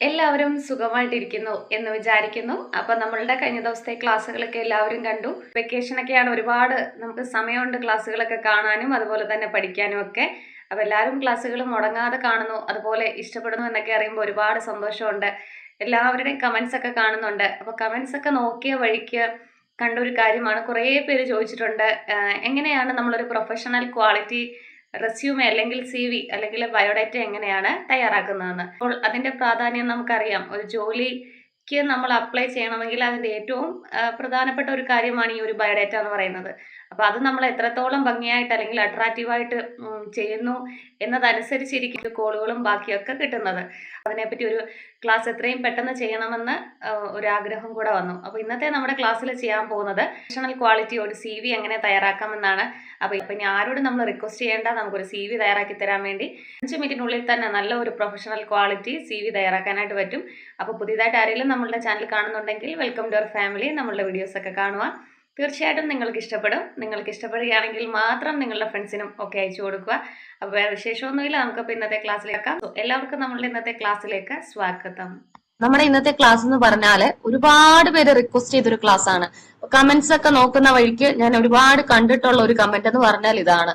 എല്ലാവരും സുഖമായിട്ടിരിക്കുന്നു എന്ന് വിചാരിക്കുന്നു. അപ്പൊ നമ്മളുടെ കഴിഞ്ഞ ദിവസത്തെ ക്ലാസ്സുകളൊക്കെ എല്ലാവരും കണ്ടു. വെക്കേഷൻ ഒക്കെയാണ് ഒരുപാട് നമുക്ക് സമയമുണ്ട് ക്ലാസ്സുകളൊക്കെ കാണാനും അതുപോലെ തന്നെ പഠിക്കാനും ഒക്കെ. അപ്പൊ എല്ലാവരും ക്ലാസ്സുകൾ മുടങ്ങാതെ കാണുന്നു അതുപോലെ ഇഷ്ടപ്പെടുന്നു എന്നൊക്കെ അറിയുമ്പോൾ ഒരുപാട് സന്തോഷമുണ്ട്. എല്ലാവരുടെയും കമന്റ്സ് ഒക്കെ കാണുന്നുണ്ട്. അപ്പൊ കമന്റ്സ് ഒക്കെ നോക്കിയ വഴിക്ക് കണ്ട ഒരു കാര്യമാണ്. കുറേ പേര് ചോദിച്ചിട്ടുണ്ട് എങ്ങനെയാണ് നമ്മളൊരു പ്രൊഫഷണൽ ക്വാളിറ്റി റെസ്യൂമെ അല്ലെങ്കിൽ സി വി അല്ലെങ്കിൽ ബയോഡാറ്റ എങ്ങനെയാണ് തയ്യാറാക്കുന്നതെന്ന്. അപ്പോൾ അതിന്റെ പ്രാധാന്യം നമുക്കറിയാം. ഒരു ജോലിക്ക് നമ്മൾ അപ്ലൈ ചെയ്യണമെങ്കിൽ അതിന്റെ ഏറ്റവും പ്രധാനപ്പെട്ട ഒരു കാര്യമാണ് ഈ ഒരു ബയോഡാറ്റ എന്ന് പറയുന്നത്. അപ്പൊ അത് നമ്മൾ എത്രത്തോളം ഭംഗിയായിട്ട് അല്ലെങ്കിൽ അട്രാക്റ്റീവായിട്ട് ചെയ്യുന്നു എന്നതനുസരിച്ചിരിക്കും കോളുകളും ബാക്കിയൊക്കെ കിട്ടുന്നത്. അതിനെപ്പറ്റി ഒരു ക്ലാസ് എത്രയും പെട്ടെന്ന് ചെയ്യണമെന്ന് ഒരു ആഗ്രഹം കൂടെ വന്നു. അപ്പോൾ ഇന്നത്തെ നമ്മുടെ ക്ലാസ്സിൽ ചെയ്യാൻ പോകുന്നത് പ്രൊഫഷണൽ ക്വാളിറ്റി ഒരു സി വി എങ്ങനെ തയ്യാറാക്കാമെന്നാണ്. അപ്പോൾ ഇപ്പം ഇനി ആരോടും നമ്മൾ റിക്വസ്റ്റ് ചെയ്യേണ്ട നമുക്കൊരു സി വി തയ്യാറാക്കി തരാൻ വേണ്ടി അഞ്ച് മിനിറ്റിനുള്ളിൽ തന്നെ നല്ല ഒരു പ്രൊഫഷണൽ ക്വാളിറ്റി സി വി തയ്യാറാക്കാനായിട്ട് പറ്റും. അപ്പോൾ പുതിയതായിട്ട് ആരെങ്കിലും നമ്മളുടെ ചാനൽ കാണുന്നുണ്ടെങ്കിൽ വെൽക്കം ടു അവർ ഫാമിലി നമ്മളുടെ വീഡിയോസ് ഒക്കെ കാണുക. തീർച്ചയായിട്ടും നിങ്ങൾക്ക് ഇഷ്ടപ്പെടും. നിങ്ങൾക്ക് ഇഷ്ടപ്പെടുകയാണെങ്കിൽ മാത്രം നിങ്ങളുടെ ഫ്രണ്ട്സിനും ഒക്കെ അയച്ചു കൊടുക്കുക. അപ്പോൾ വേറെ വിശേഷമൊന്നുമില്ല. നമുക്കപ്പോൾ ഇന്നത്തെ ക്ലാസ്സിലേക്ക് എല്ലാവർക്കും നമ്മളുടെ ഇന്നത്തെ ക്ലാസ്സിലേക്ക് സ്വാഗതം. നമ്മുടെ ഇന്നത്തെ ക്ലാസ് എന്ന് പറഞ്ഞാൽ ഒരുപാട് പേര് റിക്വസ്റ്റ് ചെയ്തൊരു ക്ലാസ് ആണ്. കമന്റ്സ് ഒക്കെ നോക്കുന്ന വഴിക്ക് ഞാൻ ഒരുപാട് കണ്ടിട്ടുള്ള ഒരു കമന്റ് എന്ന് പറഞ്ഞാൽ ഇതാണ്.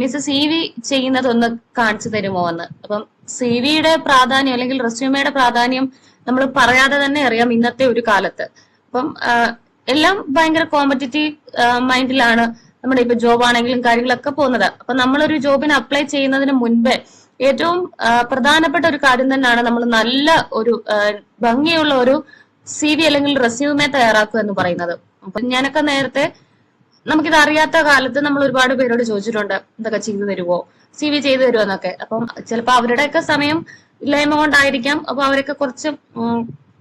മിസ് സി വി ചെയ്യുന്നതൊന്ന് കാണിച്ചു തരുമോ എന്ന്. അപ്പം സി വിയുടെ പ്രാധാന്യം അല്ലെങ്കിൽ റെസ്യൂമയുടെ പ്രാധാന്യം നമ്മൾ പറയാതെ തന്നെ അറിയാം ഇന്നത്തെ ഒരു കാലത്ത്. അപ്പം എല്ലാം ഭയങ്കര കോമ്പറ്റീറ്റീവ് മൈൻഡിലാണ് നമ്മുടെ ഇപ്പൊ ജോബ് ആണെങ്കിലും കാര്യങ്ങളൊക്കെ പോകുന്നത്. അപ്പൊ നമ്മളൊരു ജോബിന് അപ്ലൈ ചെയ്യുന്നതിന് മുൻപേ ഏറ്റവും പ്രധാനപ്പെട്ട ഒരു കാര്യം തന്നെയാണ് നമ്മൾ നല്ല ഒരു ഭംഗിയുള്ള ഒരു സി വി അല്ലെങ്കിൽ റെസ്യൂമേ തയ്യാറാക്കുക എന്ന് പറയുന്നത്. അപ്പൊ ഞാനൊക്കെ നേരത്തെ നമുക്കിത് അറിയാത്ത കാലത്ത് നമ്മൾ ഒരുപാട് പേരോട് ചോദിച്ചിട്ടുണ്ട് ഇതൊക്കെ ചെയ്തു തരുമോ സി വി ചെയ്തു തരുമോ എന്നൊക്കെ. അപ്പം ചിലപ്പോ അവരുടെയൊക്കെ സമയം ഇല്ലായ്മ കൊണ്ടായിരിക്കാം. അപ്പൊ അവരൊക്കെ കുറച്ച്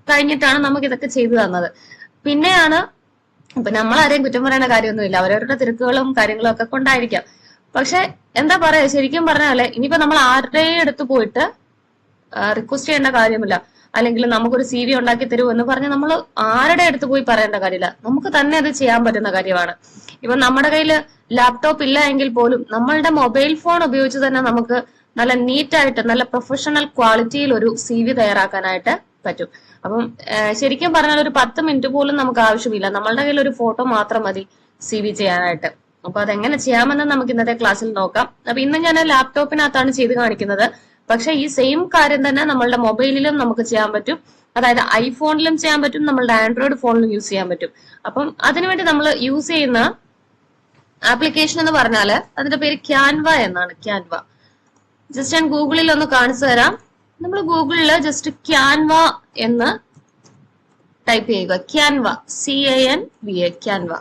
കഴിഞ്ഞിട്ടാണ് നമുക്ക് ഇതൊക്കെ ചെയ്തു തന്നത്. പിന്നെയാണ് ഇപ്പൊ നമ്മൾ ആരെയും കുറ്റം പറയേണ്ട കാര്യമൊന്നുമില്ല. അവരവരുടെ തിരക്കുകളും കാര്യങ്ങളും ഒക്കെ കൊണ്ടായിരിക്കാം. പക്ഷെ എന്താ പറയാ ശരിക്കും പറഞ്ഞാൽ ഇനിയിപ്പോ നമ്മൾ ആരുടെയും അടുത്ത് പോയിട്ട് റിക്വസ്റ്റ് ചെയ്യേണ്ട കാര്യമില്ല. അല്ലെങ്കിൽ നമുക്കൊരു സി വി ഉണ്ടാക്കി തരൂ എന്ന് പറഞ്ഞ് നമ്മൾ ആരുടെ അടുത്ത് പോയി പറയേണ്ട കാര്യമില്ല. നമുക്ക് തന്നെ അത് ചെയ്യാൻ പറ്റുന്ന കാര്യമാണ്. ഇപ്പൊ നമ്മുടെ കയ്യിൽ ലാപ്ടോപ്പ് ഇല്ല എങ്കിൽ പോലും നമ്മളുടെ മൊബൈൽ ഫോൺ ഉപയോഗിച്ച് തന്നെ നമുക്ക് നല്ല നീറ്റായിട്ട് നല്ല പ്രൊഫഷണൽ ക്വാളിറ്റിയിൽ ഒരു സി വി തയ്യാറാക്കാനായിട്ട് പറ്റും. അപ്പം ശരിക്കും പറഞ്ഞാൽ ഒരു പത്ത് മിനിറ്റ് പോലും നമുക്ക് ആവശ്യമില്ല. നമ്മളുടെ കയ്യിൽ ഒരു ഫോട്ടോ മാത്രം മതി സി വി ചെയ്യാനായിട്ട്. അപ്പൊ അതെങ്ങനെ ചെയ്യാമെന്ന് നമുക്ക് ഇന്നത്തെ ക്ലാസ്സിൽ നോക്കാം. അപ്പൊ ഇന്ന് ഞാൻ ലാപ്ടോപ്പിനകത്താണ് ചെയ്ത് കാണിക്കുന്നത്. പക്ഷെ ഈ സെയിം കാര്യം തന്നെ നമ്മളുടെ മൊബൈലിലും നമുക്ക് ചെയ്യാൻ പറ്റും. അതായത് ഐഫോണിലും ചെയ്യാൻ പറ്റും നമ്മളുടെ ആൻഡ്രോയിഡ് ഫോണിലും യൂസ് ചെയ്യാൻ പറ്റും. അപ്പം അതിനുവേണ്ടി നമ്മൾ യൂസ് ചെയ്യുന്ന ആപ്ലിക്കേഷൻ എന്ന് പറഞ്ഞാൽ അതിന്റെ പേര് ക്യാൻവ എന്നാണ്. ക്യാൻവ. ജസ്റ്റ് ഞാൻ ഗൂഗിളിൽ ഒന്ന് കാണിച്ചു തരാം. നമ്മൾ ഗൂഗിളിൽ ജസ്റ്റ് ക്യാൻവ എന്ന് ടൈപ്പ് ചെയ്യുക. Canva. C A N V A Canva.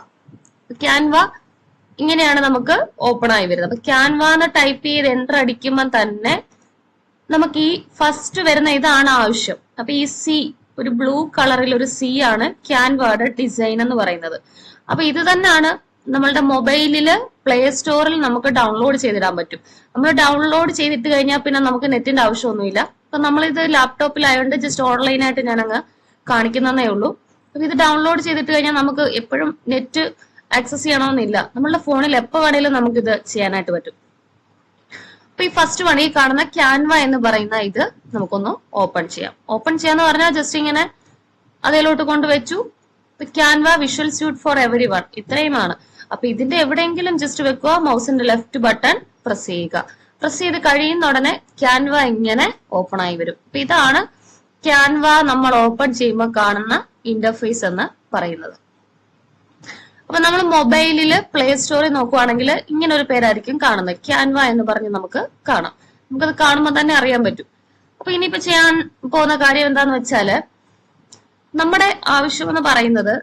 Canva ഇങ്ങനെയാണ് നമുക്ക് ഓപ്പൺ ആയി വരുന്നത്. അപ്പൊ ക്യാൻവ എന്ന് ടൈപ്പ് ചെയ്ത് എന്റർ അടിക്കുമ്പോൾ തന്നെ നമുക്ക് ഈ ഫസ്റ്റ് വരുന്ന ഇതാണ് ആവശ്യം. അപ്പൊ ഈ സി ഒരു ബ്ലൂ കളറിൽ ഒരു സി ആണ് ക്യാൻവയുടെ ഡിസൈൻ എന്ന് പറയുന്നത്. അപ്പൊ ഇത് തന്നെയാണ് നമ്മളുടെ മൊബൈലിൽ പ്ലേ സ്റ്റോറിൽ നമുക്ക് ഡൗൺലോഡ് ചെയ്തിടാൻ പറ്റും. നമ്മൾ ഡൗൺലോഡ് ചെയ്തിട്ട് കഴിഞ്ഞാൽ പിന്നെ നമുക്ക് നെറ്റിന്റെ ആവശ്യമൊന്നുമില്ല. അപ്പൊ നമ്മളിത് ലാപ്ടോപ്പിലായതുകൊണ്ട് ജസ്റ്റ് ഓൺലൈനായിട്ട് അങ്ങ് കാണിക്കുന്നതേ ഉള്ളൂ. അപ്പൊ ഇത് ഡൗൺലോഡ് ചെയ്തിട്ട് കഴിഞ്ഞാൽ നമുക്ക് എപ്പോഴും നെറ്റ് ആക്സസ് ചെയ്യണമെന്നില്ല. നമ്മളുടെ ഫോണിൽ എപ്പോ വേണേലും നമുക്ക് ഇത് ചെയ്യാനായിട്ട് പറ്റും. അപ്പൊ ഈ ഫസ്റ്റ് വൺ ഈ കാണുന്ന ക്യാൻവ എന്ന് പറയുന്ന ഇത് നമുക്കൊന്ന് ഓപ്പൺ ചെയ്യാം. ഓപ്പൺ ചെയ്യാന്ന് പറഞ്ഞാൽ ജസ്റ്റ് ഇങ്ങനെ അതിലോട്ട് കൊണ്ടുവച്ചു Canva visual suite for everyone ഇത്രയുമാണ്. അപ്പൊ ഇതിന്റെ എവിടെയെങ്കിലും ജസ്റ്റ് വെക്കുക മൗസിന്റെ ലെഫ്റ്റ് ബട്ടൺ പ്രസ് ചെയ്യുക. പ്രസ് ചെയ്ത് കഴിയുന്ന ഉടനെ ക്യാൻവ ഇങ്ങനെ ഓപ്പൺ ആയി വരും. അപ്പൊ ഇതാണ് ക്യാൻവ നമ്മൾ ഓപ്പൺ ചെയ്യുമ്പോൾ കാണുന്ന ഇന്റർഫേസ് എന്ന് പറയുന്നത്. അപ്പൊ നമ്മൾ മൊബൈലിൽ പ്ലേ സ്റ്റോറിൽ നോക്കുവാണെങ്കിൽ ഇങ്ങനെ ഒരു പേരായിരിക്കും കാണുന്നത്. ക്യാൻവ എന്ന് പറഞ്ഞ് നമുക്ക് കാണാം. നമുക്കത് കാണുമ്പോൾ തന്നെ അറിയാൻ പറ്റും. അപ്പൊ ഇനിയിപ്പോ ചെയ്യാൻ പോകുന്ന കാര്യം എന്താന്ന് വെച്ചാൽ നമ്മുടെ ആവശ്യം എന്ന് പറയുന്നത്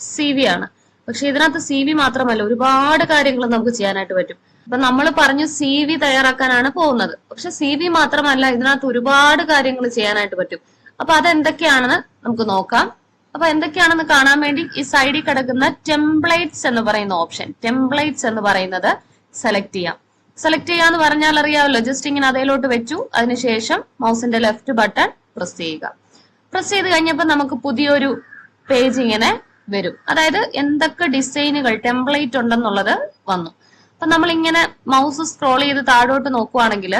സി വി ആണ്. പക്ഷെ ഇതിനകത്ത് സി വി മാത്രമല്ല ഒരുപാട് കാര്യങ്ങൾ നമുക്ക് ചെയ്യാനായിട്ട് പറ്റും. അപ്പൊ നമ്മൾ പറഞ്ഞു സി വി തയ്യാറാക്കാനാണ് പോകുന്നത്. പക്ഷെ സി വി മാത്രമല്ല ഇതിനകത്ത് ഒരുപാട് കാര്യങ്ങൾ ചെയ്യാനായിട്ട് പറ്റും. അപ്പൊ അതെന്തൊക്കെയാണെന്ന് നമുക്ക് നോക്കാം. അപ്പൊ എന്തൊക്കെയാണെന്ന് കാണാൻ വേണ്ടി ഈ സൈഡിൽ കിടക്കുന്ന ടെംപ്ലേറ്റ്സ് എന്ന് പറയുന്ന ഓപ്ഷൻ ടെംപ്ലേറ്റ്സ് എന്ന് പറയുന്നത് സെലക്ട് ചെയ്യാം. സെലക്ട് ചെയ്യാന്ന് പറഞ്ഞാൽ അറിയാമല്ലോ ജസ്റ്റ് ഇങ്ങനെ അതേലോട്ട് വെച്ചു. അതിനുശേഷം മൗസിന്റെ ലെഫ്റ്റ് ബട്ടൺ പ്രസ് ചെയ്യുക. പ്രസ് ചെയ്ത് കഴിഞ്ഞപ്പോൾ നമുക്ക് പുതിയൊരു പേജ് ഇങ്ങനെ വരും. അതായത് എന്തൊക്കെ ഡിസൈനുകൾ ടെംപ്ലേറ്റ് ഉണ്ടെന്നുള്ളത് വന്നു. അപ്പൊ നമ്മൾ ഇങ്ങനെ മൗസ് സ്ക്രോൾ ചെയ്ത് താഴോട്ട് നോക്കുവാണെങ്കിൽ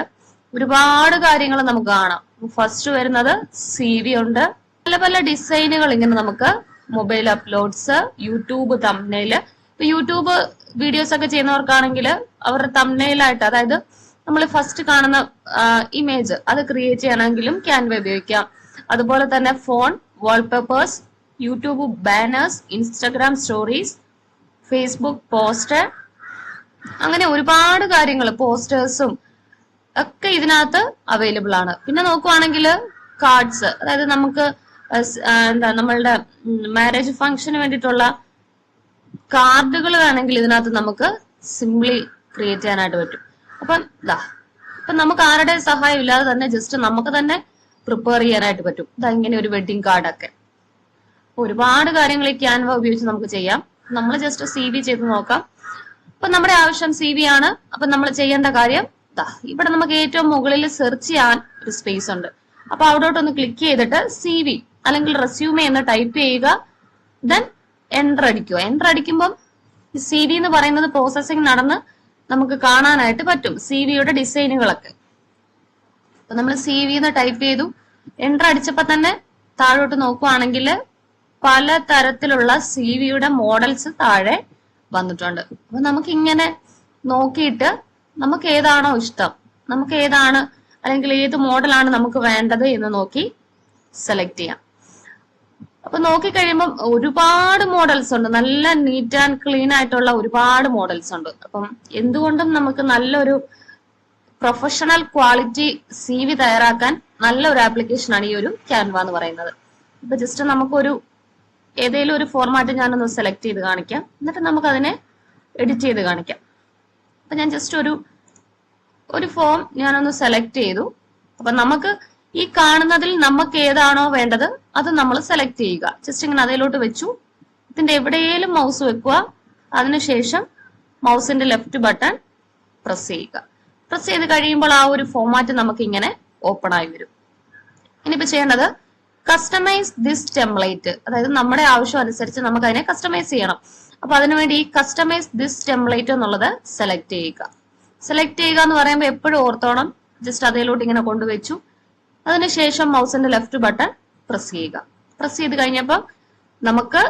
ഒരുപാട് കാര്യങ്ങൾ നമുക്ക് കാണാം. ഫസ്റ്റ് വരുന്നത് സി വി ഉണ്ട്. പല പല ഡിസൈനുകൾ ഇങ്ങനെ നമുക്ക് മൊബൈൽ അപ്ലോഡ്സ് യൂട്യൂബ് തമ്നയിൽ ഇപ്പൊ യൂട്യൂബ് വീഡിയോസ് ഒക്കെ ചെയ്യുന്നവർക്കാണെങ്കിൽ അവരുടെ തമ്നയിലായിട്ട് അതായത് നമ്മൾ ഫസ്റ്റ് കാണുന്ന ഇമേജ് അത് ക്രിയേറ്റ് ചെയ്യണമെങ്കിലും ക്യാൻവ ഉപയോഗിക്കാം. അതുപോലെ തന്നെ phone wallpapers YouTube banners Instagram stories Facebook poster അങ്ങനെ ഒരുപാട് കാര്യങ്ങൾ പോസ്റ്റേഴ്സും ഒക്കെ ഇതിനകത്ത് അവൈലബിൾ ആണ്. പിന്നെ നോക്കുവാണെങ്കിൽ കാർഡ്സ് അതായത് നമുക്ക് എന്താ നമ്മളുടെ മാരേജ് ഫംഗ്ഷന് വേണ്ടിയിട്ടുള്ള കാർഡുകൾ വേണമെങ്കിൽ ഇതിനകത്ത് നമുക്ക് സിംപ്ലി ക്രിയേറ്റ് ചെയ്യാനായിട്ട് പറ്റും. അപ്പം ഇതാ അപ്പൊ നമുക്ക് ആരുടെ സഹായം ഇല്ലാതെ തന്നെ ജസ്റ്റ് നമുക്ക് തന്നെ പ്രിപ്പയർ ചെയ്യാനായിട്ട് പറ്റും. ഇതാ ഇങ്ങനെ ഒരു വെഡിങ് കാർഡൊക്കെ ഒരുപാട് കാര്യങ്ങൾ ഈ ക്യാൻവ ഉപയോഗിച്ച് നമുക്ക് ചെയ്യാം. നമ്മൾ ജസ്റ്റ് സി വി ചെയ്ത് നോക്കാം. അപ്പൊ നമ്മുടെ ആവശ്യം സി വി ആണ്. അപ്പൊ നമ്മൾ ചെയ്യേണ്ട കാര്യം ഇവിടെ നമുക്ക് ഏറ്റവും മുകളിൽ സെർച്ച് ചെയ്യാൻ ഒരു സ്പേസ് ഉണ്ട്. അപ്പൊ അവിടോട്ടൊന്ന് ക്ലിക്ക് ചെയ്തിട്ട് സി വി അല്ലെങ്കിൽ റെസ്യൂമെ എന്ന് ടൈപ്പ് ചെയ്യുക. ദെൻ എന്റർ അടിക്കുക. എന്റർ അടിക്കുമ്പം സി വി എന്ന് പറയുന്നത് പ്രോസസ്സിംഗ് നടന്ന് നമുക്ക് കാണാനായിട്ട് പറ്റും. സി വിയുടെ ഡിസൈനുകളൊക്കെ. അപ്പൊ നമ്മൾ സി വി എന്ന് ടൈപ്പ് ചെയ്തു. എന്റർ അടിച്ചപ്പോ തന്നെ താഴോട്ട് നോക്കുവാണെങ്കിൽ പല തരത്തിലുള്ള സി വിയുടെ മോഡൽസ് താഴെ വന്നിട്ടുണ്ട്. അപ്പൊ നമുക്ക് ഇങ്ങനെ നോക്കിയിട്ട് നമുക്ക് ഏതാണോ ഇഷ്ടം നമുക്ക് ഏതാണ് അല്ലെങ്കിൽ ഏത് മോഡലാണ് നമുക്ക് വേണ്ടത് എന്ന് നോക്കി സെലക്ട് ചെയ്യാം. അപ്പൊ നോക്കി കഴിയുമ്പം ഒരുപാട് മോഡൽസ് ഉണ്ട് നല്ല നീറ്റ് ആൻഡ് ക്ലീൻ ആയിട്ടുള്ള ഒരുപാട് മോഡൽസ് ഉണ്ട്. അപ്പം എന്തുകൊണ്ടും നമുക്ക് നല്ലൊരു പ്രൊഫഷണൽ ക്വാളിറ്റി സി വി തയ്യാറാക്കാൻ നല്ല ഒരു ആപ്ലിക്കേഷൻ ആണ് ഈ ഒരു ക്യാൻവ എന്ന് പറയുന്നത്. ഇപ്പൊ ജസ്റ്റ് നമുക്കൊരു ഏതെങ്കിലും ഒരു ഫോർമാറ്റ് ഞാനൊന്ന് സെലക്ട് ചെയ്ത് കാണിക്കാം. എന്നിട്ട് നമുക്ക് അതിനെ എഡിറ്റ് ചെയ്ത് കാണിക്കാം. അപ്പൊ ഞാൻ ജസ്റ്റ് ഒരു ഒരു ഫോം ഞാനൊന്ന് സെലക്ട് ചെയ്തു. അപ്പൊ നമുക്ക് ഈ കാണുന്നതിൽ നമുക്ക് ഏതാണോ വേണ്ടത് അത് നമ്മൾ സെലക്ട് ചെയ്യുക. ജസ്റ്റ് ഇങ്ങനെ അതിലോട്ട് വെച്ചു. ഇതിന്റെ എവിടെയെങ്കിലും മൗസ് വെക്കുക. അതിനുശേഷം മൗസിന്റെ ലെഫ്റ്റ് ബട്ടൺ പ്രസ് ചെയ്യുക. പ്രസ് ചെയ്ത് കഴിയുമ്പോൾ ആ ഒരു ഫോമാറ്റ് നമുക്ക് ഇങ്ങനെ ഓപ്പൺ ആയി വരും. ഇനിയിപ്പോ ചെയ്യേണ്ടത് കസ്റ്റമൈസ് ദിസ് ടെംപ്ലേറ്റ് അതായത് നമ്മുടെ ആവശ്യം അനുസരിച്ച് നമുക്ക് അതിനെ കസ്റ്റമൈസ് ചെയ്യണം. അപ്പൊ അതിനുവേണ്ടി ഈ കസ്റ്റമൈസ് ദിസ് ടെംപ്ലേറ്റ് എന്നുള്ളത് സെലക്ട് ചെയ്യുക. സെലക്ട് ചെയ്യുക എന്ന് പറയുമ്പോൾ എപ്പോഴും ഓർത്തോണം. ജസ്റ്റ് അതിലോട്ട് ഇങ്ങനെ കൊണ്ടുവച്ചു. അതിനുശേഷം മൗസിന്റെ ലെഫ്റ്റ് ബട്ടൺ പ്രസ് ചെയ്യുക. പ്രസ് ചെയ്ത് കഴിഞ്ഞപ്പോൾ നമുക്ക്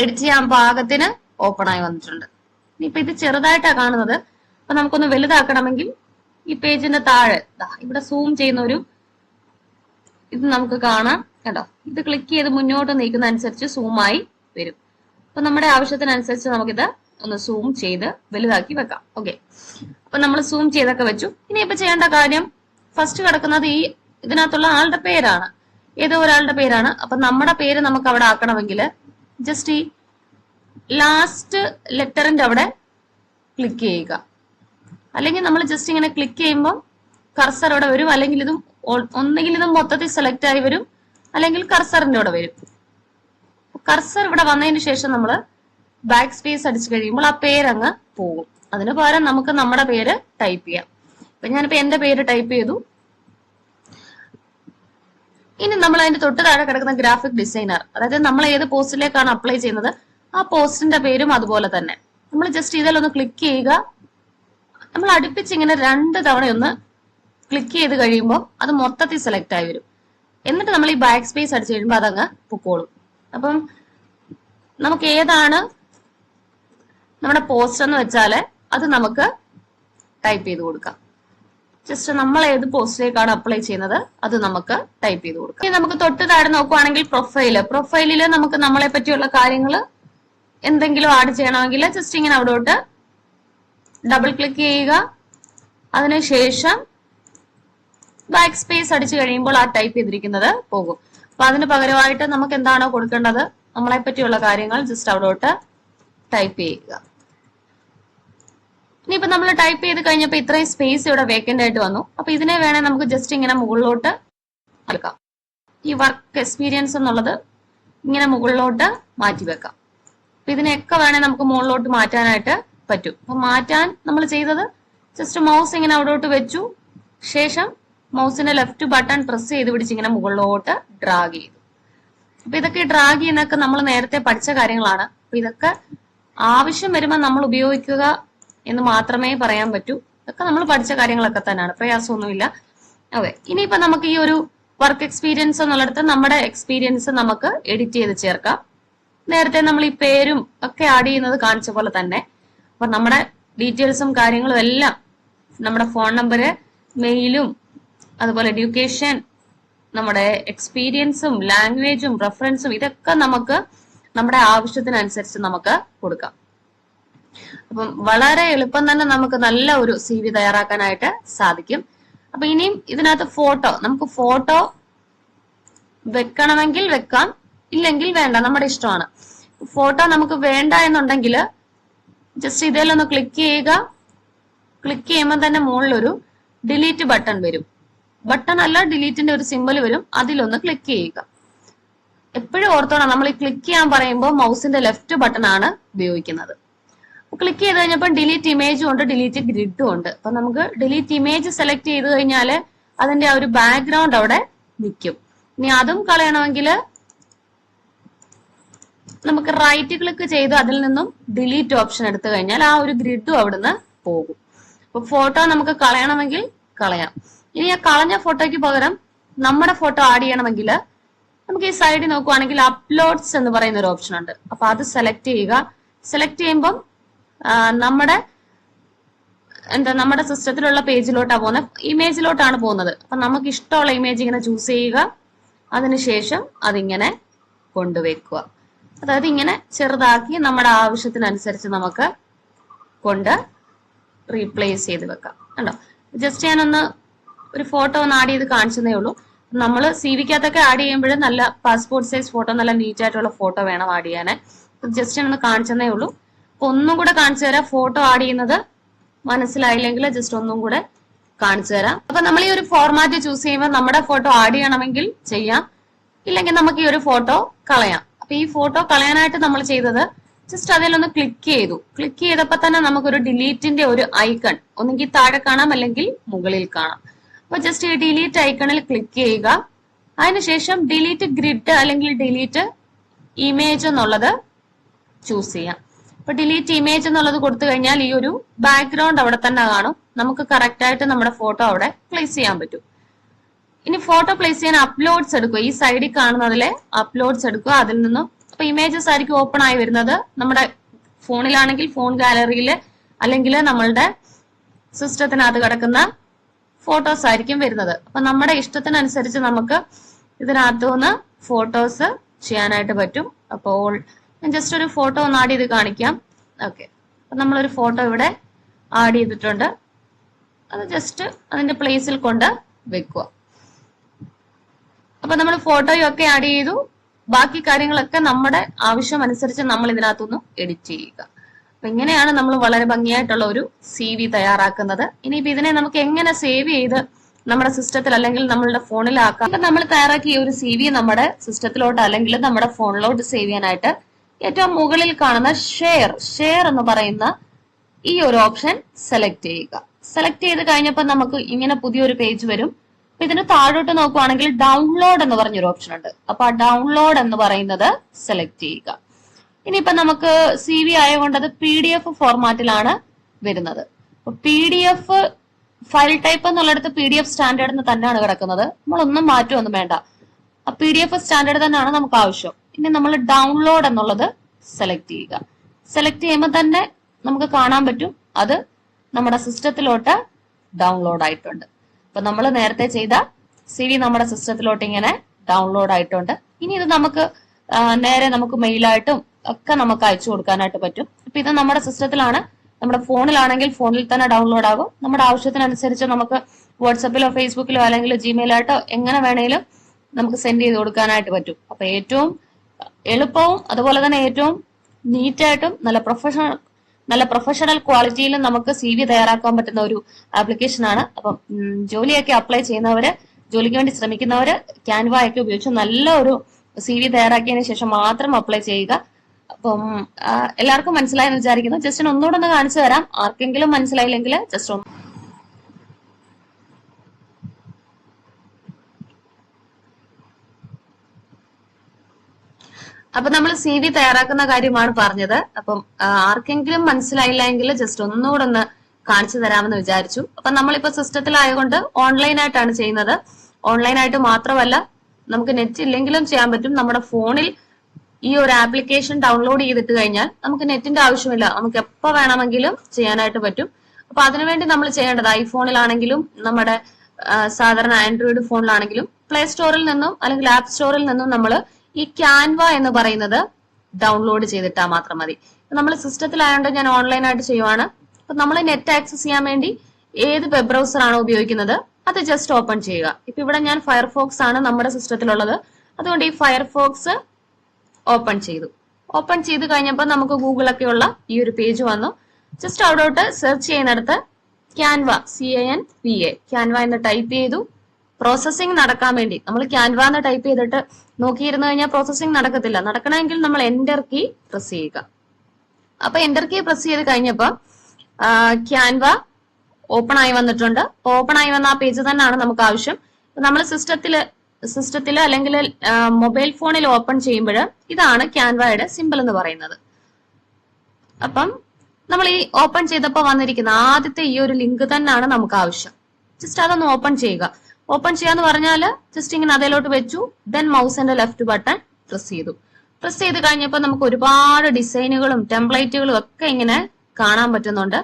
എഡിറ്റ് ചെയ്യാൻ പാകത്തിന് ഓപ്പൺ ആയി വന്നിട്ടുണ്ട്. ഇനിയിപ്പോ ഇത് ചെറുതായിട്ടാണ് കാണുന്നത്. അപ്പൊ നമുക്കൊന്ന് വലുതാക്കണമെങ്കിൽ ഈ പേജിന്റെ താഴെ ഇവിടെ സൂം ചെയ്യുന്ന ഒരു ഇത് നമുക്ക് കാണാം. കേട്ടോ ഇത് ക്ലിക്ക് ചെയ്ത് മുന്നോട്ട് നീക്കുന്ന അനുസരിച്ച് സൂമായി വരും. അപ്പൊ നമ്മുടെ ആവശ്യത്തിനനുസരിച്ച് നമുക്കിത് ഒന്ന് സൂം ചെയ്ത് വലുതാക്കി വെക്കാം. ഓക്കെ അപ്പൊ നമ്മൾ സൂം ചെയ്തൊക്കെ വെച്ചു. ഇനി ഇപ്പൊ ചെയ്യേണ്ട കാര്യം ഫസ്റ്റ് കിടക്കുന്നത് ഈ ഇതിനകത്തുള്ള ആളുടെ പേരാണ്. ഏതോ ഒരാളുടെ പേരാണ്. അപ്പൊ നമ്മുടെ പേര് നമുക്ക് അവിടെ ആക്കണമെങ്കിൽ ജസ്റ്റ് ഈ ലാസ്റ്റ് ലെറ്ററിന്റെ അവിടെ ക്ലിക്ക് ചെയ്യുക. അല്ലെങ്കിൽ നമ്മൾ ജസ്റ്റ് ഇങ്ങനെ ക്ലിക്ക് ചെയ്യുമ്പോൾ കർസർ അവിടെ വരും അല്ലെങ്കിൽ ഇതും ഒന്നെങ്കിൽ ഇത് മൊത്തത്തിൽ സെലക്ട് ആയി വരും അല്ലെങ്കിൽ കർസറിന്റെ അവിടെ വരും. കർസർ ഇവിടെ വന്നതിന് ശേഷം നമ്മൾ ബാക്ക് സ്പേസ് അടിച്ചു കഴിയുമ്പോൾ ആ പേരങ്ങ് പോകും. അതിന് പകരം നമുക്ക് നമ്മുടെ പേര് ടൈപ്പ് ചെയ്യാം. ഇപ്പൊ ഞാനിപ്പോ എന്റെ പേര് ടൈപ്പ് ചെയ്തു. ഇനി നമ്മൾ അതിന്റെ തൊട്ട് താഴെ കിടക്കുന്ന ഗ്രാഫിക് ഡിസൈനർ അതായത് നമ്മൾ ഏത് പോസ്റ്റിലേക്കാണ് അപ്ലൈ ചെയ്യുന്നത് ആ പോസ്റ്റിന്റെ പേരും അതുപോലെ തന്നെ. നമ്മൾ ജസ്റ്റ് ഇതിലൊന്ന് ക്ലിക്ക് ചെയ്യുക. നമ്മൾ അടുപ്പിച്ച് ഇങ്ങനെ രണ്ട് തവണയൊന്ന് ക്ലിക്ക് ചെയ്ത് കഴിയുമ്പോൾ അത് മൊത്തത്തിൽ സെലക്ട് ആയി വരും. എന്നിട്ട് നമ്മൾ ഈ ബാക്ക് സ്പേസ് അടിച്ചു കഴിയുമ്പോൾ അതങ്ങ് പൊക്കോളും. അപ്പം നമുക്ക് ഏതാണ് നമ്മുടെ പോസ്റ്റ് എന്ന് വെച്ചാൽ അത് നമുക്ക് ടൈപ്പ് ചെയ്ത് കൊടുക്കാം. ജസ്റ്റ് നമ്മൾ ഏത് പോസ്റ്റിലേക്കാണ് അപ്ലൈ ചെയ്യുന്നത് അത് നമുക്ക് ടൈപ്പ് ചെയ്ത് കൊടുക്കാം. ഇനി നമുക്ക് തൊട്ട് താഴെ നോക്കുവാണെങ്കിൽ പ്രൊഫൈൽ പ്രൊഫൈലിൽ നമുക്ക് നമ്മളെ പറ്റിയുള്ള കാര്യങ്ങൾ എന്തെങ്കിലും ആഡ് ചെയ്യണമെങ്കിൽ ജസ്റ്റ് ഇങ്ങനെ അവിടോട്ട് ഡബിൾ ക്ലിക്ക് ചെയ്യുക. അതിനുശേഷം ബാക്ക് സ്പേസ് അടിച്ചു കഴിയുമ്പോൾ ആ ടൈപ്പ് ചെയ്തിരിക്കുന്നത് പോകും. അപ്പൊ അതിന് പകരമായിട്ട് നമുക്ക് എന്താണോ കൊടുക്കേണ്ടത്? നമ്മളെ പറ്റിയുള്ള കാര്യങ്ങൾ ജസ്റ്റ് അവിടോട്ട് ടൈപ്പ് ചെയ്യുക. ഇനിയിപ്പോ നമ്മൾ ടൈപ്പ് ചെയ്ത് കഴിഞ്ഞപ്പോൾ ഇത്രയും സ്പേസ് ഇവിടെ വേക്കന്റ് ആയിട്ട് വന്നു. അപ്പൊ ഇതിനെ വേണേൽ നമുക്ക് ജസ്റ്റ് ഇങ്ങനെ മുകളിലോട്ട് എടുക്കാം ഈ വർക്ക് എക്സ്പീരിയൻസ് എന്നുള്ളത് ഇങ്ങനെ മുകളിലോട്ട് മാറ്റി വെക്കാം. അപ്പൊ ഇതിനെയൊക്കെ വേണേൽ നമുക്ക് മുകളിലോട്ട് മാറ്റാനായിട്ട് പറ്റും. അപ്പൊ മാറ്റാൻ നമ്മൾ ചെയ്തത് ജസ്റ്റ് മൗസ് ഇങ്ങനെ അവിടോട്ട് വെച്ചു. ശേഷം മൗസിന്റെ ലെഫ്റ്റ് ബട്ടൺ പ്രസ് ചെയ്ത് പിടിച്ച് ഇങ്ങനെ മുകളിലോട്ട് ഡ്രാഗ് ചെയ്തു. അപ്പൊ ഇതൊക്കെ ഡ്രാഗ് ചെയ്യുന്നൊക്കെ നമ്മൾ നേരത്തെ പഠിച്ച കാര്യങ്ങളാണ്. അപ്പൊ ഇതൊക്കെ ആവശ്യം വരുമ്പോൾ നമ്മൾ ഉപയോഗിക്കുക എന്ന് മാത്രമേ പറയാൻ പറ്റൂ. ഇതൊക്കെ നമ്മൾ പഠിച്ച കാര്യങ്ങളൊക്കെ തന്നെയാണ്. പ്രയാസമൊന്നുമില്ല. അതെ ഇനിയിപ്പോ നമുക്ക് ഈ ഒരു വർക്ക് എക്സ്പീരിയൻസ് എന്നുള്ളിടത്ത് നമ്മുടെ എക്സ്പീരിയൻസ് നമുക്ക് എഡിറ്റ് ചെയ്ത് ചേർക്കാം. നേരത്തെ നമ്മൾ ഈ പേരും ഒക്കെ ആഡ് ചെയ്യുന്നത് കാണിച്ച പോലെ തന്നെ. അപ്പൊ നമ്മുടെ ഡീറ്റെയിൽസും കാര്യങ്ങളും എല്ലാം നമ്മുടെ ഫോൺ നമ്പര് മെയിലും അതുപോലെ എഡ്യൂക്കേഷൻ നമ്മുടെ എക്സ്പീരിയൻസും ലാംഗ്വേജും റെഫറൻസും ഇതൊക്കെ നമുക്ക് നമ്മുടെ ആവശ്യത്തിനനുസരിച്ച് നമുക്ക് കൊടുക്കാം. അപ്പം വളരെ എളുപ്പം തന്നെ നമുക്ക് നല്ല ഒരു സി വി തയ്യാറാക്കാനായിട്ട് സാധിക്കും. അപ്പൊ ഇനിയും ഇതിനകത്ത് ഫോട്ടോ നമുക്ക് ഫോട്ടോ വെക്കണമെങ്കിൽ വെക്കാം ഇല്ലെങ്കിൽ വേണ്ട നമ്മുടെ ഇഷ്ടമാണ്. ഫോട്ടോ നമുക്ക് വേണ്ട എന്നുണ്ടെങ്കിൽ ജസ്റ്റ് ഇതിലൊന്ന് ക്ലിക്ക് ചെയ്യുക. ക്ലിക്ക് ചെയ്യുമ്പോൾ തന്നെ മുകളിലൊരു ഡിലീറ്റ് ബട്ടൺ വരും. ബട്ടൺ അല്ല ഡിലീറ്റിന്റെ ഒരു സിമ്പിൾ വരും. അതിലൊന്ന് ക്ലിക്ക് ചെയ്യുക. എപ്പോഴും ഓർത്തോണം നമ്മൾ ക്ലിക്ക് ചെയ്യാൻ പറയുമ്പോൾ മൗസിന്റെ ലെഫ്റ്റ് ബട്ടൺ ആണ് ഉപയോഗിക്കുന്നത്. ക്ലിക്ക് ചെയ്ത് കഴിഞ്ഞപ്പോൾ ഡിലീറ്റ് ഇമേജും ഉണ്ട് ഡിലീറ്റ് ഗ്രിഡും ഉണ്ട്. അപ്പൊ നമുക്ക് ഡിലീറ്റ് ഇമേജ് സെലക്ട് ചെയ്ത് കഴിഞ്ഞാൽ അതിന്റെ ആ ഒരു ബാക്ക്ഗ്രൗണ്ട് അവിടെ നിൽക്കും. ഇനി അതും കളയണമെങ്കിൽ നമുക്ക് റൈറ്റ് ക്ലിക്ക് ചെയ്ത് അതിൽ നിന്നും ഡിലീറ്റ് ഓപ്ഷൻ എടുത്തു കഴിഞ്ഞാൽ ആ ഒരു ഗ്രിഡും അവിടുന്ന് പോകും. അപ്പൊ ഫോട്ടോ നമുക്ക് കളയണമെങ്കിൽ കളയാം. ഇനി ആ കളഞ്ഞ ഫോട്ടോയ്ക്ക് പകരം നമ്മുടെ ഫോട്ടോ ആഡ് ചെയ്യണമെങ്കിൽ നമുക്ക് ഈ സൈഡിൽ നോക്കുവാണെങ്കിൽ അപ്ലോഡ്സ് എന്ന് പറയുന്ന ഒരു ഓപ്ഷൻ ഉണ്ട്. അപ്പൊ അത് സെലക്ട് ചെയ്യുക. സെലക്ട് ചെയ്യുമ്പം നമ്മുടെ എന്താ നമ്മുടെ സിസ്റ്റത്തിലുള്ള പേജിലോട്ടാണ് പോകുന്നത് ഇമേജിലോട്ടാണ് പോകുന്നത്. അപ്പൊ നമുക്ക് ഇഷ്ടമുള്ള ഇമേജ് ഇങ്ങനെ ചൂസ് ചെയ്യുക. അതിനുശേഷം അതിങ്ങനെ കൊണ്ടുവയ്ക്കുക. അതായത് ഇങ്ങനെ ചെറുതാക്കി നമ്മുടെ ആവശ്യത്തിനനുസരിച്ച് നമുക്ക് കൊണ്ട് റീപ്ലേസ് ചെയ്ത് വെക്കാം. കണ്ടോ? ജസ്റ്റ് ഞാനൊന്ന് ഒരു ഫോട്ടോ ഒന്ന് ആഡ് ചെയ്ത് കാണിച്ചതേ ഉള്ളൂ. നമ്മൾ സി വിക്കകത്തൊക്കെ ആഡ് ചെയ്യുമ്പോൾ നല്ല പാസ്പോർട്ട് സൈസ് ഫോട്ടോ നല്ല നീറ്റ് ആയിട്ടുള്ള ഫോട്ടോ വേണം ആഡ് ചെയ്യാൻ ജസ്റ്റ് ഒന്ന് കാണിച്ചതേ ഉള്ളൂ. അപ്പൊ ഒന്നും കൂടെ കാണിച്ചു തരാം. ഫോട്ടോ ആഡ് ചെയ്യുന്നത് മനസ്സിലായില്ലെങ്കിൽ ജസ്റ്റ് ഒന്നും കൂടെ കാണിച്ചു തരാം. അപ്പൊ നമ്മൾ ഈ ഒരു ഫോർമാറ്റ് ചൂസ് ചെയ്യുമ്പോൾ നമ്മുടെ ഫോട്ടോ ആഡ് ചെയ്യണമെങ്കിൽ ചെയ്യാം. ഇല്ലെങ്കിൽ നമുക്ക് ഈ ഒരു ഫോട്ടോ കളയാം. അപ്പൊ ഈ ഫോട്ടോ കളയാനായിട്ട് നമ്മൾ ചെയ്തത് ജസ്റ്റ് അതിലൊന്ന് ക്ലിക്ക് ചെയ്തു. ക്ലിക്ക് ചെയ്തപ്പോൾ തന്നെ നമുക്കൊരു ഡിലീറ്റിന്റെ ഒരു ഐക്കൺ ഒന്നുകിൽ താഴെ കാണാം അല്ലെങ്കിൽ മുകളിൽ കാണാം. അപ്പൊ ജസ്റ്റ് ഈ ഡിലീറ്റ് ഐക്കണിൽ ക്ലിക്ക് ചെയ്യുക. അതിനുശേഷം ഡിലീറ്റ് ഗ്രിഡ് അല്ലെങ്കിൽ ഡിലീറ്റ് ഇമേജ് എന്നുള്ളത് ചൂസ് ചെയ്യാം. അപ്പൊ ഡിലീറ്റ് ഇമേജ് എന്നുള്ളത് കൊടുത്തു കഴിഞ്ഞാൽ ഈ ഒരു ബാക്ക്ഗ്രൗണ്ട് അവിടെ തന്നെ കാണും. നമുക്ക് കറക്റ്റ് ആയിട്ട് നമ്മുടെ ഫോട്ടോ അവിടെ പ്ലേസ് ചെയ്യാൻ പറ്റും. ഇനി ഫോട്ടോ പ്ലേസ് ചെയ്യാൻ അപ്ലോഡ്സ് എടുക്കുക. ഈ സൈഡിൽ കാണുന്നതിലെ അപ്ലോഡ്സ് എടുക്കുക. അതിൽ നിന്നും അപ്പൊ ഇമേജസ് ആയിരിക്കും ഓപ്പൺ ആയി വരുന്നത്. നമ്മുടെ ഫോണിലാണെങ്കിൽ ഫോൺ ഗാലറിയിൽ അല്ലെങ്കിൽ നമ്മളുടെ സിസ്റ്റത്തിനകത്ത് കിടക്കുന്ന ഫോട്ടോസ് ആയിരിക്കും വരുന്നത്. അപ്പൊ നമ്മുടെ ഇഷ്ടത്തിനനുസരിച്ച് നമുക്ക് ഇതിനകത്തു നിന്ന് ഫോട്ടോസ് ചെയ്യാനായിട്ട് പറ്റും. അപ്പോൾ ഞാൻ ജസ്റ്റ് ഒരു ഫോട്ടോ ഒന്ന് ആഡ് ചെയ്ത് കാണിക്കാം. ഓക്കെ അപ്പൊ നമ്മളൊരു ഫോട്ടോ ഇവിടെ ആഡ് ചെയ്തിട്ടുണ്ട്. അത് ജസ്റ്റ് അതിന്റെ പ്ലേസിൽ കൊണ്ട് വെക്കുക. അപ്പൊ നമ്മൾ ഫോട്ടോയൊക്കെ ആഡ് ചെയ്തു. ബാക്കി കാര്യങ്ങളൊക്കെ നമ്മുടെ ആവശ്യം അനുസരിച്ച് നമ്മൾ ഇതിനകത്തുനിന്ന് എഡിറ്റ് ചെയ്യുക. അപ്പൊ ഇങ്ങനെയാണ് നമ്മൾ വളരെ ഭംഗിയായിട്ടുള്ള ഒരു സി വി തയ്യാറാക്കുന്നത്. ഇനിയിപ്പോ ഇതിനെ നമുക്ക് എങ്ങനെ സേവ് ചെയ്ത് നമ്മുടെ സിസ്റ്റത്തിൽ അല്ലെങ്കിൽ നമ്മളുടെ ഫോണിലാക്കാം? നമ്മൾ തയ്യാറാക്കിയ ഒരു സി വി നമ്മുടെ സിസ്റ്റത്തിലോട്ട് അല്ലെങ്കിൽ നമ്മുടെ ഫോണിലോട്ട് സേവ് ചെയ്യാനായിട്ട് ഏറ്റവും മുകളിൽ കാണുന്ന ഷെയർ ഷെയർ എന്ന് പറയുന്ന ഈ ഒരു ഓപ്ഷൻ സെലക്ട് ചെയ്യുക. സെലക്ട് ചെയ്ത് കഴിഞ്ഞപ്പോൾ നമുക്ക് ഇങ്ങനെ പുതിയൊരു പേജ് വരും. അപ്പൊ ഇതിന് താഴോട്ട് നോക്കുവാണെങ്കിൽ ഡൗൺലോഡ് എന്ന് പറഞ്ഞൊരു ഓപ്ഷൻ ഉണ്ട്. അപ്പൊ ആ ഡൗൺലോഡ് എന്ന് പറയുന്നത് സെലക്ട് ചെയ്യുക. ഇനിയിപ്പോ നമുക്ക് സി വി ആയതുകൊണ്ട് അത് പി ഡി എഫ് ഫോർമാറ്റിലാണ് വരുന്നത്. P D F file type എന്നുള്ളിടത്ത് പി ഡി എഫ് സ്റ്റാൻഡേർഡ് എന്ന് തന്നെയാണ് കിടക്കുന്നത്. നമ്മളൊന്നും മാറ്റുമൊന്നും വേണ്ട. പി ഡി എഫ് സ്റ്റാൻഡേർഡ് തന്നെയാണ് നമുക്ക് ആവശ്യം. ഇനി നമ്മൾ ഡൗൺലോഡ് എന്നുള്ളത് സെലക്ട് ചെയ്യുക. സെലക്ട് ചെയ്യുമ്പോൾ തന്നെ നമുക്ക് കാണാൻ പറ്റും അത് നമ്മുടെ സിസ്റ്റത്തിലോട്ട് ഡൗൺലോഡ് ആയിട്ടുണ്ട്. അപ്പൊ നമ്മൾ നേരത്തെ ചെയ്ത സി വി നമ്മുടെ സിസ്റ്റത്തിലോട്ട് ഇങ്ങനെ ഡൗൺലോഡ് ആയിട്ടുണ്ട്. ഇനി ഇത് നമുക്ക് നേരെ നമുക്ക് മെയിലായിട്ടും ഒക്കെ നമുക്ക് അയച്ചു കൊടുക്കാനായിട്ട് പറ്റും. അപ്പൊ ഇത് നമ്മുടെ സിസ്റ്റത്തിലാണ്. നമ്മുടെ ഫോണിലാണെങ്കിൽ ഫോണിൽ തന്നെ ഡൗൺലോഡ് ആകും. നമ്മുടെ ആവശ്യത്തിനനുസരിച്ച് നമുക്ക് വാട്സപ്പിലോ ഫേസ്ബുക്കിലോ അല്ലെങ്കിൽ ജിമെയിലായിട്ടോ എങ്ങനെ വേണേലും നമുക്ക് സെൻഡ് ചെയ്ത് കൊടുക്കാനായിട്ട് പറ്റും. അപ്പൊ ഏറ്റവും എളുപ്പവും അതുപോലെ തന്നെ ഏറ്റവും നീറ്റായിട്ടും നല്ല പ്രൊഫഷണൽ നല്ല പ്രൊഫഷണൽ ക്വാളിറ്റിയിലും നമുക്ക് സി വി തയ്യാറാക്കാൻ പറ്റുന്ന ഒരു ആപ്ലിക്കേഷനാണ് അപ്പം ജോലിയൊക്കെ അപ്ലൈ ചെയ്യുന്നവര് ജോലിക്ക് വേണ്ടി ശ്രമിക്കുന്നവര് ക്യാൻവ ഉപയോഗിച്ച് നല്ല ഒരു സി വി തയ്യാറാക്കിയതിനു ശേഷം മാത്രം അപ്ലൈ ചെയ്യുക. അപ്പം എല്ലാവർക്കും മനസ്സിലായെന്ന് വിചാരിക്കുന്നു. ജസ്റ്റ് ഒന്നുകൂടെ ഒന്ന് കാണിച്ചു തരാം. ആർക്കെങ്കിലും മനസ്സിലായില്ലെങ്കിൽ ജസ്റ്റ് ഒന്ന് അപ്പൊ നമ്മൾ സി വി തയ്യാറാക്കുന്ന കാര്യമാണ് പറഞ്ഞത്. അപ്പം ആർക്കെങ്കിലും മനസ്സിലായില്ല എങ്കിൽ ജസ്റ്റ് ഒന്നുകൂടെ ഒന്ന് കാണിച്ചു തരാമെന്ന് വിചാരിച്ചു. അപ്പൊ നമ്മളിപ്പോ സിസ്റ്റത്തിലായതുകൊണ്ട് ഓൺലൈൻ ആയിട്ടാണ് ചെയ്യുന്നത്. ഓൺലൈൻ ആയിട്ട് മാത്രമല്ല നമുക്ക് നെറ്റ് ഇല്ലെങ്കിലും ചെയ്യാൻ പറ്റും. നമ്മുടെ ഫോണിൽ ഈ ഒരു ആപ്ലിക്കേഷൻ ഡൗൺലോഡ് ചെയ്തിട്ട് കഴിഞ്ഞാൽ നമുക്ക് നെറ്റിന്റെ ആവശ്യമില്ല. നമുക്ക് എപ്പോ വേണമെങ്കിലും ചെയ്യാനായിട്ട് പറ്റും. അപ്പൊ അതിനുവേണ്ടി നമ്മൾ ചെയ്യേണ്ടത് ഐഫോണിലാണെങ്കിലും നമ്മുടെ സാധാരണ ആൻഡ്രോയിഡ് ഫോണിലാണെങ്കിലും പ്ലേ സ്റ്റോറിൽ നിന്നും അല്ലെങ്കിൽ ആപ്പ് സ്റ്റോറിൽ നിന്നും നമ്മൾ ഈ ക്യാൻവ എന്ന് പറയുന്നത് ഡൗൺലോഡ് ചെയ്തിട്ടാൽ മാത്രം മതി. നമ്മൾ സിസ്റ്റത്തിലായതുകൊണ്ട് ഞാൻ ഓൺലൈൻ ആയിട്ട് ചെയ്യുവാണ്. അപ്പൊ നമ്മൾ നെറ്റ് ആക്സസ് ചെയ്യാൻ വേണ്ടി ഏത് വെബ് ബ്രൗസർ ആണോ ഉപയോഗിക്കുന്നത് അത് ജസ്റ്റ് ഓപ്പൺ ചെയ്യുക. ഇപ്പൊ ഇവിടെ ഞാൻ ഫയർഫോക്സ് ആണ് നമ്മുടെ സിസ്റ്റത്തിലുള്ളത്. അതുകൊണ്ട് ഈ ഫയർഫോക്സ് ഓപ്പൺ ചെയ്തു. ഓപ്പൺ ചെയ്ത് കഴിഞ്ഞപ്പോൾ നമുക്ക് ഗൂഗിളൊക്കെ ഉള്ള ഈ ഒരു പേജ് വന്നു. ജസ്റ്റ് അവിടോട്ട് സെർച്ച് ചെയ്യുന്നിടത്ത് Canva C A N V A Canva എന്ന് ടൈപ്പ് ചെയ്തു. പ്രോസസ്സിംഗ് നടക്കാൻ വേണ്ടി. നമ്മൾ ക്യാൻവ എന്ന് ടൈപ്പ് ചെയ്തിട്ട് നോക്കിയിരുന്നു കഴിഞ്ഞാൽ പ്രോസസ്സിംഗ് നടക്കത്തില്ല. നടക്കണമെങ്കിൽ നമ്മൾ എന്റർ കീ പ്രസ് ചെയ്യുക. അപ്പൊ എന്റർ കീ പ്രസ് ചെയ്ത് കഴിഞ്ഞപ്പോൾ ക്യാൻവ ഓപ്പൺ ആയി വന്നിട്ടുണ്ട്. ഓപ്പൺ ആയി വന്ന ആ പേജ് തന്നെയാണ് നമുക്ക് ആവശ്യം. നമ്മൾ സിസ്റ്റത്തിൽ സിസ്റ്റത്തിൽ അല്ലെങ്കിൽ മൊബൈൽ ഫോണിൽ ഓപ്പൺ ചെയ്യുമ്പോൾ ഇതാണ് ക്യാൻവയുടെ സിമ്പിൾ എന്ന് പറയുന്നത്. അപ്പം നമ്മൾ ഈ ഓപ്പൺ ചെയ്തപ്പോൾ വന്നിരിക്കുന്ന ആദ്യത്തെ ഈ ഒരു ലിങ്ക് തന്നെയാണ് നമുക്ക് ആവശ്യം. ജസ്റ്റ് അതൊന്ന് ഓപ്പൺ ചെയ്യുക. ഓപ്പൺ ചെയ്യാന്ന് പറഞ്ഞാൽ ജസ്റ്റ് ഇങ്ങനെ അതിലോട്ട് വെച്ചു. ദെൻ മൗസിന്റെ ലെഫ്റ്റ് ബട്ടൺ പ്രസ് ചെയ്തു. പ്രസ് ചെയ്ത് കഴിഞ്ഞപ്പോൾ നമുക്ക് ഒരുപാട് ഡിസൈനുകളും ടെംപ്ലേറ്റുകളും ഒക്കെ ഇങ്ങനെ കാണാൻ പറ്റുന്നുണ്ട്.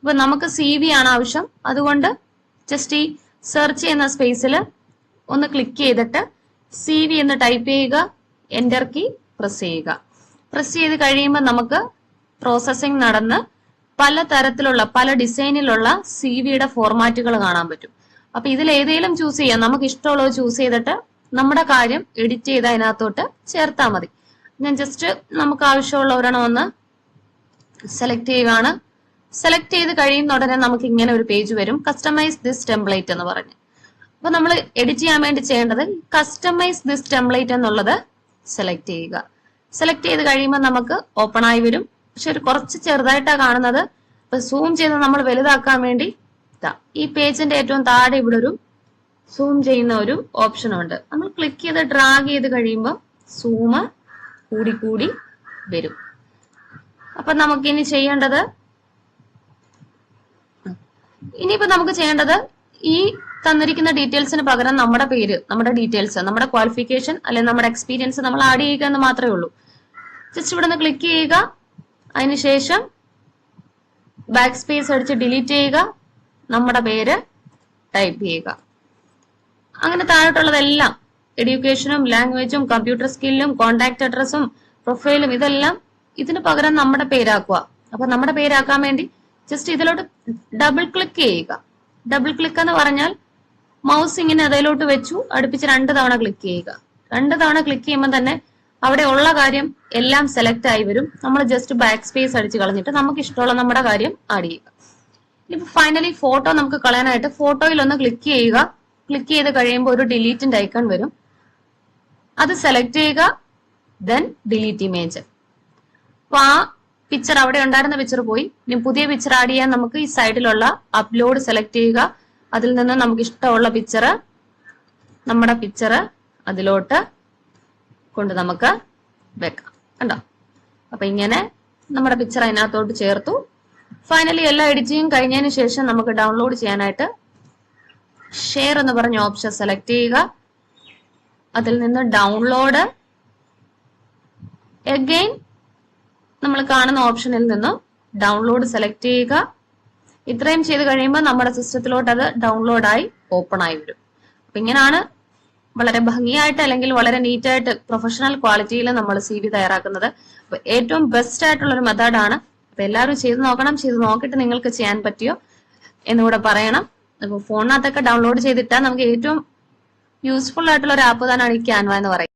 ഇപ്പൊ നമുക്ക് സി വി ആണ് ആവശ്യം. അതുകൊണ്ട് ജസ്റ്റ് ഈ സെർച്ച് ചെയ്യുന്ന സ്പേസിൽ ഒന്ന് ക്ലിക്ക് ചെയ്തിട്ട് സി വി എന്ന് ടൈപ്പ് ചെയ്യുക എന്റർ കീ പ്രസ് ചെയ്യുക. പ്രസ് ചെയ്ത് കഴിയുമ്പോൾ നമുക്ക് പ്രോസസ്സിംഗ് നടന്ന് പല തരത്തിലുള്ള പല ഡിസൈനിലുള്ള സി വിയുടെ ഫോർമാറ്റുകൾ കാണാൻ പറ്റും. അപ്പൊ ഇതിൽ ഏതെങ്കിലും ചൂസ് ചെയ്യാം. നമുക്ക് ഇഷ്ടമുള്ളത് ചൂസ് ചെയ്തിട്ട് നമ്മുടെ കാര്യം എഡിറ്റ് ചെയ്ത് അതിനകത്തോട്ട് ചേർത്താൽ മതി. ഞാൻ ജസ്റ്റ് നമുക്ക് ആവശ്യമുള്ള ഒരെണ്ണം ഒന്ന് സെലക്ട് ചെയ്യുകയാണ് സെലക്ട് ചെയ്ത് കഴിയുന്ന ഉടനെ നമുക്ക് ഇങ്ങനെ ഒരു പേജ് വരും. കസ്റ്റമൈസ് ദിസ് ടെംപ്ലേറ്റ് എന്ന് പറഞ്ഞ്. അപ്പൊ നമ്മൾ എഡിറ്റ് ചെയ്യാൻ വേണ്ടി ചെയ്യേണ്ടത് കസ്റ്റമൈസ് ദിസ് ടെംപ്ലേറ്റ് എന്നുള്ളത് സെലക്ട് ചെയ്യുക. സെലക്ട് ചെയ്ത് കഴിയുമ്പോൾ നമുക്ക് ഓപ്പൺ ആയി വരും. പക്ഷെ ഒരു കുറച്ച് ചെറുതായിട്ടാണ് കാണുന്നത്. അപ്പൊ സൂം ചെയ്ത് നമ്മൾ വലുതാക്കാൻ വേണ്ടി ഈ പേജിന്റെ ഏറ്റവും താഴെ ഇവിടെ ഒരു സൂം ചെയ്യുന്ന ഒരു ഓപ്ഷൻ ഉണ്ട്. നമ്മൾ ക്ലിക്ക് ചെയ്ത് ഡ്രാഗ് ചെയ്ത് കഴിയുമ്പോൾ സൂമ് കൂടി കൂടി വരും. അപ്പൊ നമുക്കിനി ചെയ്യേണ്ടത് ഇനിയിപ്പോ നമുക്ക് ചെയ്യേണ്ടത് ഈ തന്നിരിക്കുന്ന ഡീറ്റെയിൽസിന് പകരം നമ്മുടെ പേര് നമ്മുടെ ഡീറ്റെയിൽസ് നമ്മുടെ ക്വാളിഫിക്കേഷൻ അല്ലെങ്കിൽ നമ്മുടെ എക്സ്പീരിയൻസ് നമ്മൾ ആഡ് ചെയ്യുക എന്ന് മാത്രമേ ഉള്ളൂ. ജസ്റ്റ് ഇവിടെ നിന്ന് ക്ലിക്ക് ചെയ്യുക. അതിനുശേഷം ബാക്ക് സ്പേസ് അടിച്ച് ഡിലീറ്റ് ചെയ്യുക. നമ്മുടെ പേര് ടൈപ്പ് ചെയ്യുക. അങ്ങനെ താഴോട്ടുള്ളതെല്ലാം എഡ്യൂക്കേഷനും ലാംഗ്വേജും കമ്പ്യൂട്ടർ സ്കില്ലും കോണ്ടാക്ട് അഡ്രസ്സും പ്രൊഫൈലും ഇതെല്ലാം ഇതിന് പകരം നമ്മുടെ പേരാക്കുക. അപ്പൊ നമ്മുടെ പേരാക്കാൻ വേണ്ടി ജസ്റ്റ് ഇതിലോട്ട് ഡബിൾ ക്ലിക്ക് ചെയ്യുക. ഡബിൾ ക്ലിക്ക് എന്ന് പറഞ്ഞാൽ മൗസ് ഇങ്ങനെ അതിലോട്ട് വെച്ചു. അടുപ്പിച്ച് രണ്ട് തവണ ക്ലിക്ക് ചെയ്യുക. രണ്ട് തവണ ക്ലിക്ക് ചെയ്യുമ്പോൾ തന്നെ അവിടെ ഉള്ള കാര്യം എല്ലാം സെലക്ട് ആയി വരും. നമ്മൾ ജസ്റ്റ് ബാക്ക് സ്പേസ് അടിച്ച് കളഞ്ഞിട്ട് നമുക്ക് ഇഷ്ടമുള്ള നമ്മുടെ കാര്യം ആഡ് ചെയ്യുക. ഇപ്പൊ ഫൈനലി ഫോട്ടോ നമുക്ക് കളയാനായിട്ട് ഫോട്ടോയിൽ ഒന്ന് ക്ലിക്ക് ചെയ്യുക. ക്ലിക്ക് ചെയ്ത് കഴിയുമ്പോൾ ഒരു ഡിലീറ്റിന്റെ ഐക്കൺ വരും. അത് സെലക്ട് ചെയ്യുക ദെൻ ഡിലീറ്റ് ഇമേജ് അപ്പൊ ആ പിക്ചർ അവിടെ ഉണ്ടായിരുന്ന പിക്ചർ പോയി. ഇനി പുതിയ പിക്ചർ ആഡ് ചെയ്യാൻ നമുക്ക് ഈ സൈഡിലുള്ള അപ്ലോഡ് സെലക്ട് ചെയ്യുക. അതിൽ നിന്ന് നമുക്ക് ഇഷ്ടമുള്ള പിക്ചർ നമ്മുടെ പിക്ചർ അതിലോട്ട് കൊണ്ട് നമുക്ക് വെക്കാം. കണ്ടോ? അപ്പൊ ഇങ്ങനെ നമ്മുടെ പിക്ചർ അതിനകത്തോട്ട് ചേർത്തു. ഫൈനലി എല്ലാ എഡിറ്റിംഗും കഴിഞ്ഞതിന് ശേഷം നമുക്ക് ഡൗൺലോഡ് ചെയ്യാനായിട്ട് ഷെയർ എന്ന് പറഞ്ഞ ഓപ്ഷൻ സെലക്ട് ചെയ്യുക. അതിൽ നിന്ന് ഡൗൺലോഡ് എഗെയിൻ നമ്മൾ കാണുന്ന ഓപ്ഷനിൽ നിന്നും ഡൗൺലോഡ് സെലക്ട് ചെയ്യുക. ഇത്രയും ചെയ്ത് കഴിയുമ്പോൾ നമ്മുടെ സിസ്റ്റത്തിലോട്ട് അത് ഡൗൺലോഡ് ആയി ഓപ്പൺ ആയി വരും. അപ്പൊ ഇങ്ങനെയാണ് വളരെ ഭംഗിയായിട്ട് അല്ലെങ്കിൽ വളരെ നീറ്റായിട്ട് പ്രൊഫഷണൽ ക്വാളിറ്റിയിൽ നമ്മൾ സി വി തയ്യാറാക്കുന്നത്. അപ്പൊ ഏറ്റവും ബെസ്റ്റ് ആയിട്ടുള്ള ഒരു മെത്തേഡാണ്. അപ്പൊ എല്ലാവരും ചെയ്ത് നോക്കണം ചെയ്ത് നോക്കിയിട്ട് നിങ്ങൾക്ക് ചെയ്യാൻ പറ്റിയോ എന്നുകൂടെ പറയണം. അപ്പൊ ഫോണിനകത്തൊക്കെ ഡൗൺലോഡ് ചെയ്തിട്ടാൽ നമുക്ക് ഏറ്റവും യൂസ്ഫുൾ ആയിട്ടുള്ള ഒരു ആപ്പ് തന്നെയാണ് ഈ ക്യാൻവ എന്ന് പറയുന്നത്.